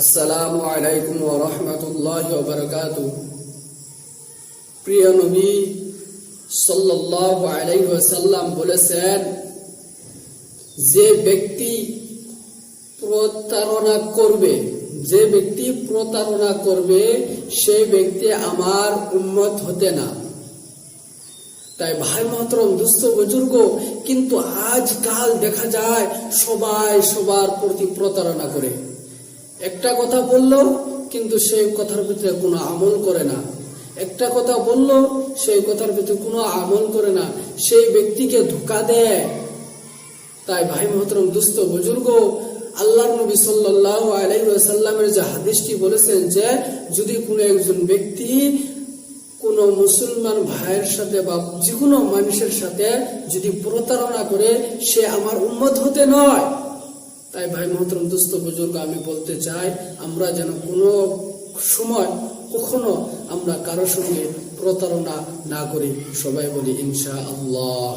আসসালামু আলাইকুম ওয়া রাহমাতুল্লাহি ওয়া বারাকাতুহু। প্রিয় নবী আলাইহি বলেছেন, যে ব্যক্তি প্রতারণা করবে, যে ব্যক্তি প্রতারণা করবে সেই ব্যক্তি আমার উম্মত হতে না। তাই ভাই মহতরম, দুস্থ বুজুর্গ, কিন্তু আজকাল দেখা যায় সবাই সবার প্রতি প্রতারণা করে। একটা কথা বলল, কিন্তু সেই কথার ভিতরে কোনো আমল করে না। একটা কথা বলল সেই কথার ভিতরে কোনো আমল করে না। সেই ব্যক্তিকে ধোকা দেয়। তাই ভাই মহতরম দুস্থ বুজুর্গ আল্লাহ নবী সাল্লাহ আলাইসাল্লামের যে হাদিসটি বলেছেন যে, যদি কোনো একজন ব্যক্তি কোন মুসলমান ভাইয়ের সাথে বা যে কোনো মানুষের সাথে যদি প্রতারণা করে, সে আমার উন্মত হতে নয়। তাই ভাই মহতরম দুস্থ বুজুর্গ, আমি বলতে চাই, আমরা যেন কোনো সময় কখনো আমরা কারোর সঙ্গে প্রতারণা না করি। সবাই বলি ইনশা আল্লাহ